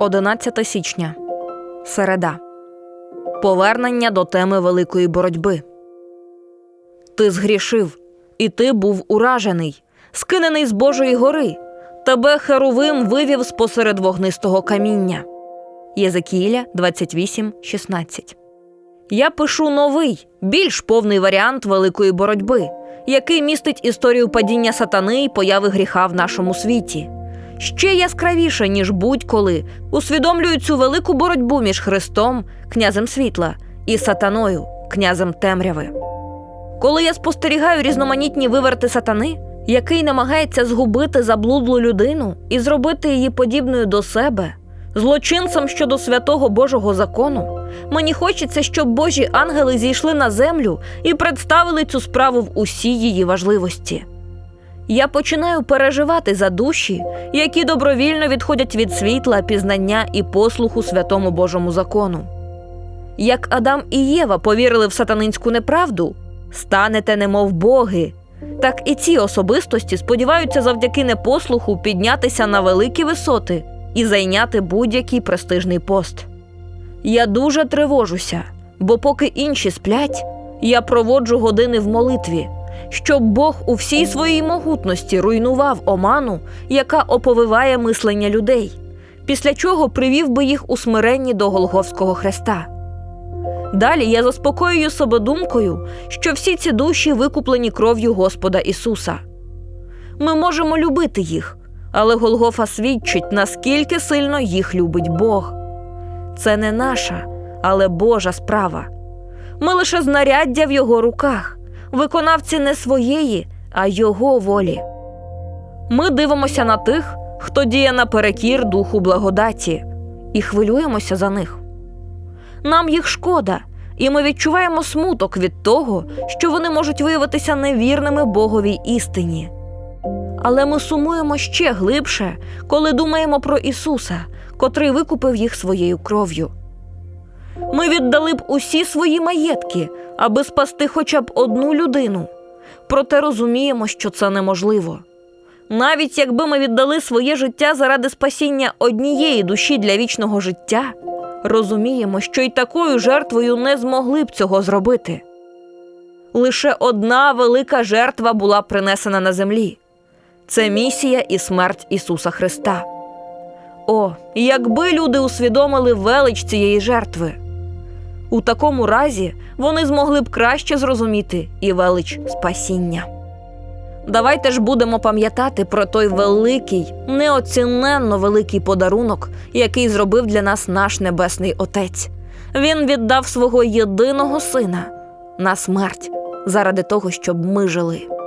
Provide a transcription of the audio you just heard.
11 січня. Середа. Повернення до теми великої боротьби. Ти згрішив, і ти був уражений, скинений з Божої гори. Тебе Херовим вивів спосеред вогнистого каміння. Єзекіїля 28.16. Я пишу новий, більш повний варіант великої боротьби, який містить історію падіння сатани і появи гріха в нашому світі. Ще яскравіше, ніж будь-коли, усвідомлюю цю велику боротьбу між Христом, князем світла, і сатаною, князем темряви. Коли я спостерігаю різноманітні виверти сатани, який намагається згубити заблудлу людину і зробити її подібною до себе, злочинцем щодо святого Божого закону, мені хочеться, щоб Божі ангели зійшли на землю і представили цю справу в усій її важливості. Я починаю переживати за душі, які добровільно відходять від світла, пізнання і послуху святому Божому закону. Як Адам і Єва повірили в сатанинську неправду, станете немов боги. Так і ці особистості сподіваються завдяки непослуху піднятися на великі висоти і зайняти будь-який престижний пост. Я дуже тривожуся, бо поки інші сплять, я проводжу години в молитві, щоб Бог у всій своїй могутності руйнував оману, яка оповиває мислення людей, після чого привів би їх у смиренні до Голгофського хреста. Далі я заспокоюю себе думкою, що всі ці душі викуплені кров'ю Господа Ісуса. Ми можемо любити їх, але Голгофа свідчить, наскільки сильно їх любить Бог. Це не наша, але Божа справа. Ми лише знаряддя в його руках, виконавці не своєї, а його волі. Ми дивимося на тих, хто діє наперекір духу благодаті, і хвилюємося за них. Нам їх шкода, і ми відчуваємо смуток від того, що вони можуть виявитися невірними Боговій істині. Але ми сумуємо ще глибше, коли думаємо про Ісуса, котрий викупив їх своєю кров'ю. Ми віддали б усі свої маєтки, аби спасти хоча б одну людину. Проте розуміємо, що це неможливо. Навіть якби ми віддали своє життя заради спасіння однієї душі для вічного життя, розуміємо, що й такою жертвою не змогли б цього зробити. Лише одна велика жертва була принесена на землі це місія і смерть Ісуса Христа. О, якби люди усвідомили велич цієї жертви. У такому разі вони змогли б краще зрозуміти і велич спасіння. Давайте ж будемо пам'ятати про той великий, неоціненно великий подарунок, який зробив для нас наш Небесний Отець. Він віддав свого єдиного сина на смерть заради того, щоб ми жили.